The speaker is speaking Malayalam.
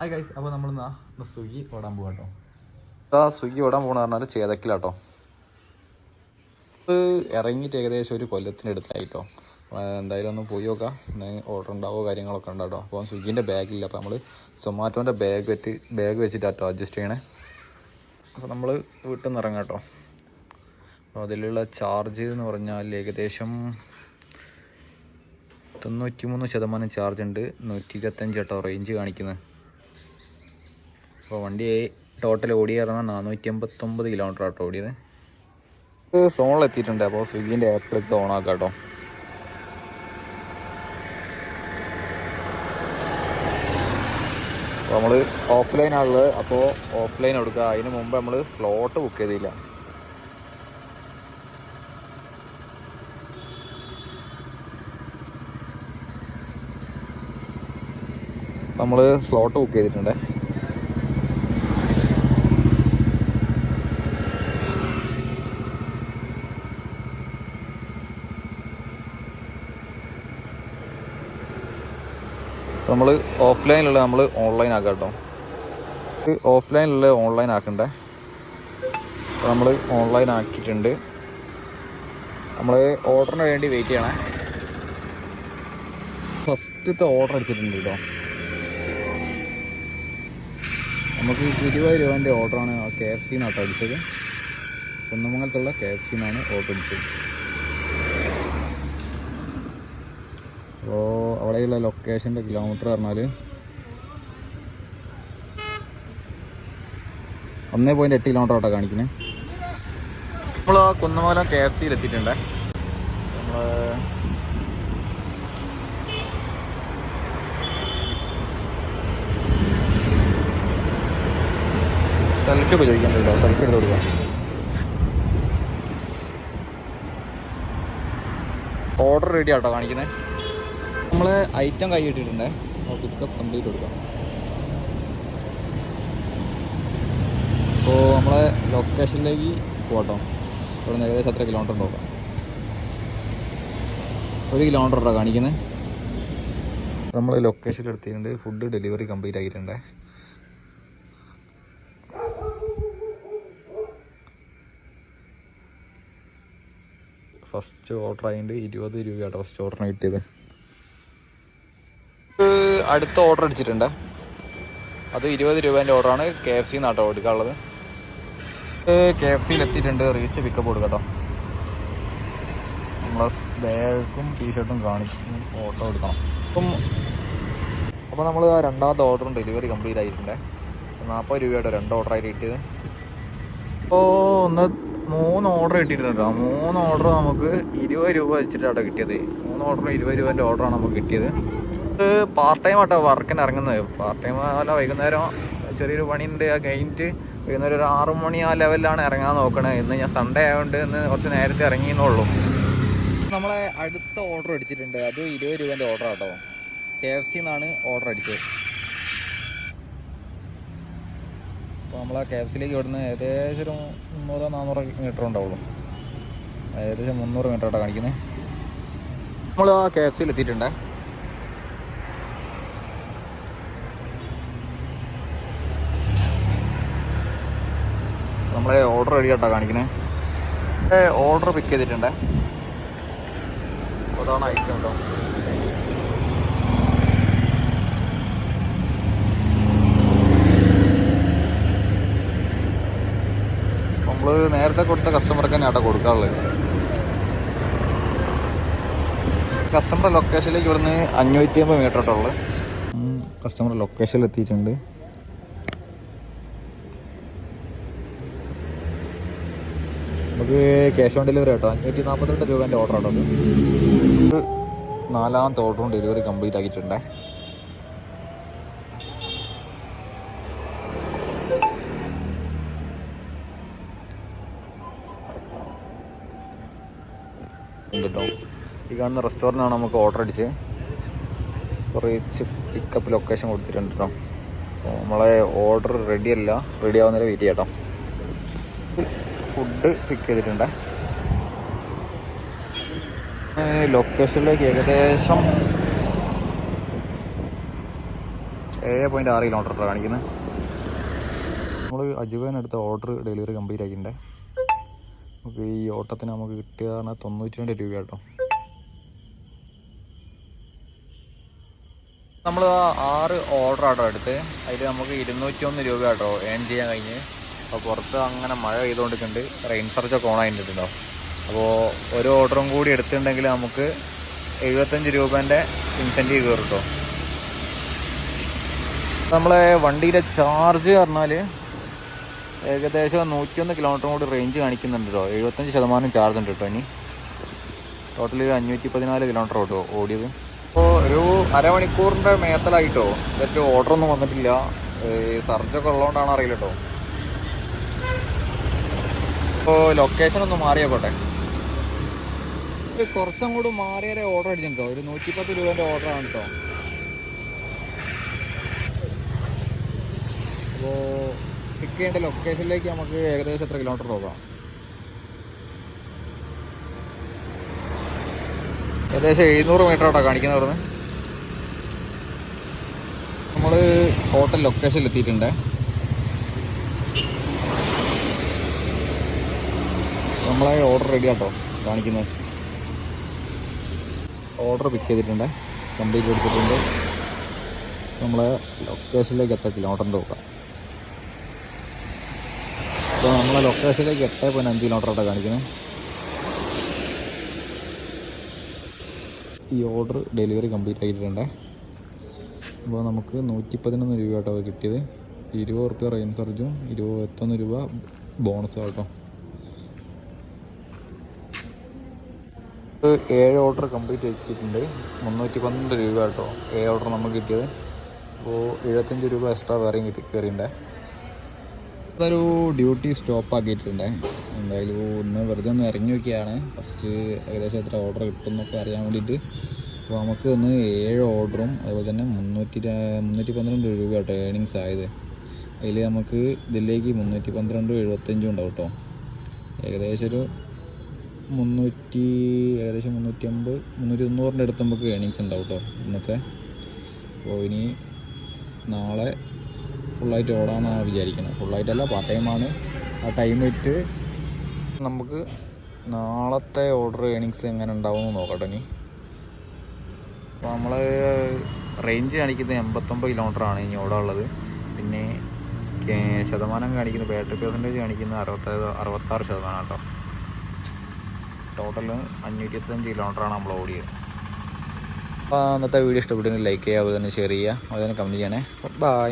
ഹായ് അപ്പോൾ നമ്മൾ സ്വിഗ്ഗി ഓടാൻ പോകാം ആ ഓടാൻ ചേതക്കിലാട്ടോ ഇറങ്ങിയിട്ട് ഏകദേശം ഒരു കൊല്ലത്തിന്റെ അടുത്തായിട്ടോ എന്തായാലും ഒന്ന് പോയി നോക്കാം. ഓർഡർ ഉണ്ടാവോ കാര്യങ്ങളൊക്കെ ഉണ്ടാട്ടോ അപ്പോൾ സ്വിഗ്ഗിന്റെ ബാഗില്ല അപ്പോൾ നമ്മൾ സൊമാറ്റോന്റെ ബാഗ് വെച്ച് ബാഗ് വെച്ചിട്ടാട്ടോ അഡ്ജസ്റ്റ് ചെയ്യണേ. അപ്പോൾ നമ്മൾ വീട്ടിൽ നിന്ന് ഇറങ്ങാം അപ്പോൾ അതിലുള്ള ചാർജ് എന്ന് പറഞ്ഞാൽ ഏകദേശം തൊണ്ണൂറ്റി മൂന്ന് ശതമാനം ചാർജ് ഉണ്ട്. നൂറ്റി ഇരുപത്തഞ്ച് കേട്ടോ റേഞ്ച് കാണിക്കുന്നത് അപ്പോൾ വണ്ടി ടോട്ടൽ ഓടിയായിരുന്ന നാനൂറ്റി അമ്പത്തൊമ്പത് കിലോമീറ്റർ ആട്ടോ ഓടിയത്. സോണിൽ എത്തിയിട്ടുണ്ട്. അപ്പോൾ സ്വിഗ്ഗിന്റെ ആപ്പിലേക്ക് ആക്കാം കേട്ടോ അപ്പോൾ നമ്മൾ ഓഫ്ലൈൻ ആണുള്ളത്. അപ്പോൾ ഓഫ്ലൈൻ എടുക്കുക. അതിന് മുമ്പ് നമ്മൾ സ്ലോട്ട് ബുക്ക് ചെയ്തില്ല. നമ്മൾ സ്ലോട്ട് ബുക്ക് ചെയ്തിട്ടുണ്ട്. നമ്മൾ ഓഫ്ലൈനിലുള്ള നമ്മൾ ഓൺലൈൻ ആക്കാം കേട്ടോ ഓഫ്ലൈനിലുള്ള ഓൺലൈൻ ആക്കണ്ടേ? നമ്മൾ ഓൺലൈൻ ആക്കിയിട്ടുണ്ട്. നമ്മൾ ഓർഡറിന് വേണ്ടി വെയിറ്റ് ചെയ്യണേ. ഫസ്റ്റത്തെ ഓർഡർ അടിച്ചിട്ടുണ്ട് കേട്ടോ നമുക്ക് ഇരുപത് രൂപേന്റെ ഓർഡറാണ് കെ എഫ് സിന്നാട്ടോ അടിച്ചത്. കുന്നമംഗലത്തുള്ള കെ എഫ് സിന്നാണ് ഓർഡർ അടിച്ചത്. അപ്പോൾ അവിടെയുള്ള ലൊക്കേഷന്റെ കിലോമീറ്റർ പറഞ്ഞാൽ ഒന്നേ പോയിന്റ് എട്ട് കിലോമീറ്റർ ആട്ടോ കാണിക്കുന്നത് നമ്മൾ ആ കുന്നമല കെ എഫ് സിയിൽ എത്തിയിട്ടുണ്ട്. നമ്മൾ സെൽഫി ഒക്കെ ചോദിക്കണ്ടല്ലോ സെൽഫി എടുത്ത് കൊടുക്കാം. ഓർഡർ റെഡി ആട്ടോ കാണിക്കുന്നത്. നമ്മൾ ഐറ്റം കൈ ഇട്ടിട്ടുണ്ട്. പിക്കപ്പ് കംപ്ലീറ്റ് കൊടുക്കാം. അപ്പോൾ നമ്മളെ ലൊക്കേഷനിലേക്ക് പോകട്ടോ. ഇവിടെ നിന്ന് ഏകദേശം എത്ര കിലോമീറ്റർ നോക്കാം. ഒരു കിലോമീറ്റർ ഉണ്ടോ കാണിക്കുന്നത് നമ്മൾ ലൊക്കേഷൻ എടുത്തിട്ടുണ്ട്. ഫുഡ് ഡെലിവറി കംപ്ലീറ്റ് ആയിട്ടുണ്ട് ഫസ്റ്റ് ഓർഡർ ആയതുകൊണ്ട് ഇരുപത് രൂപയാട്ടോ ഫസ്റ്റ് ഓർഡറിന് കിട്ടിയത്. അടുത്ത ഓർഡർ അടിച്ചിട്ടുണ്ട്. അത് ഇരുപത് രൂപേന്റെ ഓർഡറാണ് കെ എഫ് സി നാട്ടോ കൊടുക്കാനുള്ളത് കെ എഫ് സിയിൽ എത്തിയിട്ടുണ്ട്. റീച്ച് പിക്കപ്പ് കൊടുക്കട്ടോ. നമ്മളെ ബാഗും ടീഷർട്ടും കാണിച്ച് ഓട്ടോ എടുക്കണം. അപ്പം അപ്പോൾ നമ്മൾ രണ്ടാമത്തെ ഓർഡറും ഡെലിവറി കംപ്ലീറ്റ് ആയിട്ടുണ്ട്. നാൽപ്പത് രൂപയുടെ രണ്ട് ഓർഡർ ആയിട്ട് കിട്ടിയത്. അപ്പോൾ ഒന്ന് മൂന്ന് ഓർഡർ കിട്ടിയിട്ടുണ്ട് ആ മൂന്ന് ഓർഡർ നമുക്ക് ഇരുപത് രൂപ വെച്ചിട്ടാണ് കിട്ടിയത്. മൂന്ന് ഓർഡർ ഇരുപത് രൂപേന്റെ ഓർഡറാണ് നമുക്ക് കിട്ടിയത്. ഇത് പാർട്ട് ടൈം ആട്ടോ വർക്കിന് ഇറങ്ങുന്നത്. പാർട്ട് ടൈം അല്ല വൈകുന്നേരം ചെറിയൊരു പണിയുണ്ട് ആ കഴിഞ്ഞിട്ട് വൈകുന്നേരം ഒരു ആറു മണി ആ ലെവലിലാണ് ഇറങ്ങാൻ നോക്കണത് ഇന്ന് ഞാൻ സൺഡേ ആയതുകൊണ്ട് ഇന്ന് കുറച്ച് നേരത്തെ ഇറങ്ങിയെന്നുള്ളൂ നമ്മളെ അടുത്ത ഓർഡർ അടിച്ചിട്ടുണ്ട്. അത് ഇരുപത് രൂപേന്റെ ഓർഡർ ആട്ടോ. കെ എഫ് സി എന്നാണ് ഓർഡർ അടിച്ചത്. അപ്പോൾ നമ്മളെ കെ എഫ് സിയിലേക്ക് ഇവിടുന്ന് ഏകദേശം ഒരു മുന്നൂറ് നാന്നൂറ് മീറ്റർ ഉണ്ടാവുള്ളൂ. ഏകദേശം മുന്നൂറ് മീറ്റർ ആട്ടോ കാണിക്കുന്നത് നമ്മൾ ആ കെ എഫ് സിയിൽ എത്തിയിട്ടുണ്ട്. നമ്മളെ ഓർഡർ റെഡി ആട്ടോ കാണിക്കണേ. ഓർഡർ പിക്ക് ചെയ്തിട്ടുണ്ടേ. അതാണ് ഐറ്റം കേട്ടോ നേരത്തെ കൊടുത്ത കസ്റ്റമർക്ക് തന്നെ ആട്ടോ കൊടുക്കാറുള്ളത് കസ്റ്റമർ ലൊക്കേഷനിലേക്ക് ഇവിടുന്ന് അഞ്ഞൂറ്റി അമ്പത് മീറ്റർ ആട്ടുള്ളത് കസ്റ്റമർ ലൊക്കേഷനിൽ എത്തിയിട്ടുണ്ട്. നമുക്ക് ക്യാഷ് ഓൺ ഡെലിവറി കേട്ടോ അഞ്ഞൂറ്റി നാൽപ്പത്തിരണ്ട് രൂപേന്റെ ഓർഡർ ആണ് നാലാമത്തെ ഓർഡറും ഡെലിവറി കംപ്ലീറ്റ് ആക്കിയിട്ടുണ്ട്. ഈ കാണുന്ന റെസ്റ്റോറന്റാണ് നമുക്ക് ഓർഡർ അടിച്ച്. കുറച്ച് പിക്കപ്പ് ലൊക്കേഷൻ കൊടുത്തിട്ടുണ്ട് കേട്ടോ നമ്മളെ ഓർഡർ റെഡിയല്ല റെഡി ആവുന്നതിൽ വെയിറ്റ് ചെയ്യാം കേട്ടോ ഫുഡ് പിക്ക് ചെയ്തിട്ടുണ്ട്. ലൊക്കേഷനിലേക്ക് ഏകദേശം ഏഴ് പോയിന്റ് ആറ് കിലോമീറ്റർ കാണിക്കുന്നത്. നമ്മൾ അജുവേൻ ഓർഡർ ഡെലിവറി കംപ്ലീറ്റ് ആക്കിയിട്ടുണ്ട്. നമുക്ക് ഈ ഓട്ടത്തിന് നമുക്ക് കിട്ടിയതാണ് തൊണ്ണൂറ്റി രണ്ട് രൂപ കേട്ടോ. നമ്മൾ ആറ് ഓർഡർ ആട്ടോ എടുത്ത്. അതിൽ നമുക്ക് ഇരുന്നൂറ്റി ഒന്ന് രൂപ കേട്ടോ ഏൺ ചെയ്യാൻ കഴിഞ്ഞ്. അപ്പോൾ പുറത്ത് അങ്ങനെ മഴ പെയ്തുകൊണ്ടിരിക്കുന്നുണ്ട്. റെയിൻ സർജൊക്കെ ഓൺ ആയിട്ടുണ്ടോ അപ്പോൾ ഒരു ഓർഡറും കൂടി എടുത്തിട്ടുണ്ടെങ്കിൽ നമുക്ക് എഴുപത്തഞ്ച് രൂപേന്റെ ഇൻസെന്റീവ് കയറും കേട്ടോ നമ്മളെ വണ്ടിയുടെ ചാർജ് പറഞ്ഞാൽ ഏകദേശം നൂറ്റിയൊന്ന് കിലോമീറ്റർ കൂടി റേഞ്ച് കാണിക്കുന്നുണ്ട് കേട്ടോ എഴുപത്തഞ്ച് ശതമാനം ചാർജ് ഉണ്ട് കേട്ടോ ഇനി. ടോട്ടൽ അഞ്ഞൂറ്റി പതിനാല് കിലോമീറ്റർ കേട്ടോ ഓടിയത്. അപ്പോൾ ഒരു അരമണിക്കൂറിന്റെ മേത്തലായിട്ടോ. ഇതൊക്കെ ഓർഡർ ഒന്നും വന്നിട്ടില്ല. സർജൊക്കെ ഉള്ളതുകൊണ്ടാണ് അറിയില്ല കേട്ടോ ഇപ്പോൾ ലൊക്കേഷൻ ഒന്ന് മാറിയാക്കോട്ടെ കുറച്ചങ്ങോട്ട് മാറിയൊരു ഓർഡർ അടിച്ചിട്ടോ ഒരു നൂറ്റിപ്പത്ത് രൂപേന്റെ ഓർഡറാണ് കേട്ടോ അപ്പോൾ പിക്ക് ചെയ്യേണ്ട ലൊക്കേഷനിലേക്ക് നമുക്ക് ഏകദേശം എത്ര കിലോമീറ്റർ പോകാം ഏകദേശം എഴുന്നൂറ് മീറ്റർ ആട്ടോ കാണിക്കുന്നത് അവിടുന്ന് നമ്മൾ ഹോട്ടൽ ലൊക്കേഷനിൽ എത്തിയിട്ടുണ്ട്. നമ്മളെ ഓർഡർ റെഡി ആട്ടോ. കാണിക്കുന്നത് ഓർഡർ പിക്ക് ചെയ്തിട്ടുണ്ട്. കംപ്ലീറ്റ് എടുത്തിട്ടുണ്ട്. നമ്മളെ ലൊക്കേഷനിലേക്ക് എത്തത്തില്ല ഓർഡറിന്റെ നോക്കാം അപ്പോൾ നമ്മളെ ലൊക്കേഷനിലേക്ക് എട്ട് പോയിന്റ് അഞ്ച് കിലോമീറ്റർ ആട്ടോ കാണിക്കുന്നത് ഈ ഓർഡർ ഡെലിവറി കംപ്ലീറ്റ് ആയിട്ടുണ്ട്. അപ്പോൾ നമുക്ക് നൂറ്റി പതിനൊന്ന് രൂപ കേട്ടോ കിട്ടിയത്. ഇരുപത് റുപ്യ റെയിൻ സർജും ഇരുപത്തൊന്ന് രൂപ ബോണസും കേട്ടോ ഏഴ് ഓർഡർ കംപ്ലീറ്റ് ആക്കിയിട്ടുണ്ട് മുന്നൂറ്റി പന്ത്രണ്ട് രൂപ കേട്ടോ. ഏ ഓർഡർ നമുക്ക് കിട്ടിയത്. അപ്പോൾ എഴുപത്തഞ്ച് രൂപ എക്സ്ട്രാ വേറെയും കിട്ടി കയറിയിട്ടുണ്ട്. അതൊരു ഡ്യൂട്ടി സ്റ്റോപ്പ് ആക്കിയിട്ടുണ്ട്. എന്തായാലും ഒന്ന് വെറുതെ ഒന്ന് ഇറങ്ങി നോക്കിയാണ് ഫസ്റ്റ് ഏകദേശം എത്ര ഓർഡർ കിട്ടുമെന്നൊക്കെ അറിയാൻ വേണ്ടിയിട്ട്. അപ്പോൾ നമുക്ക് ഒന്ന് ഏഴ് ഓർഡറും അതുപോലെ തന്നെ മുന്നൂറ്റി മുന്നൂറ്റി പന്ത്രണ്ട് രൂപ കേട്ടോ ഏണിങ്സ് ആയത്. അതിൽ നമുക്ക് ഇതിലേക്ക് മുന്നൂറ്റി പന്ത്രണ്ടും എഴുപത്തഞ്ചും ഉണ്ടാവും കേട്ടോ. ഏകദേശം ഒരു മുന്നൂറ്റി ഏകദേശം മുന്നൂറ്റി അമ്പത് മുന്നൂറ്റി തൊണ്ണൂറിന്റെ അടുത്ത് നമുക്ക് ഏണിങ്സ് ഉണ്ടാവും കേട്ടോ ഇന്നത്തെ. അപ്പോൾ ഇനി നാളെ ഫുള്ളായിട്ട് ഓടാമെന്നാണ് വിചാരിക്കുന്നത് ഫുള്ളായിട്ടല്ല പാർട്ട് ടൈമാണ് ആ ടൈം ഇട്ട് നമുക്ക് നാളത്തെ ഓർഡർ ഏണിങ്സ് എങ്ങനെ ഉണ്ടാവും എന്ന് നോക്കട്ടെ ഇനി. അപ്പോൾ നമ്മൾ റേഞ്ച് കാണിക്കുന്നത് എൺപത്തൊമ്പത് കിലോമീറ്റർ ആണ് ഇനി ഓടാനുള്ളത്. പിന്നെ ശതമാനം കാണിക്കുന്നത് ബാറ്ററി പെർസെന്റേജ് കാണിക്കുന്നത് അറുപത്തേഴ് അറുപത്താറ് ശതമാനം കേട്ടോ ടോട്ടൽ അഞ്ഞൂറ്റി ഇരുപത്തഞ്ച് കിലോമീറ്ററാണ് നമ്മൾ ഓടിയത്. അപ്പോൾ അന്നത്തെ വീഡിയോ ഇഷ്ടപ്പെട്ടെങ്കിൽ ലൈക്ക് ചെയ്യുക അതുപോലെ തന്നെ ഷെയർ ചെയ്യുക അതുപോലെ തന്നെ കമന്റ് ചെയ്യണേ. ബൈ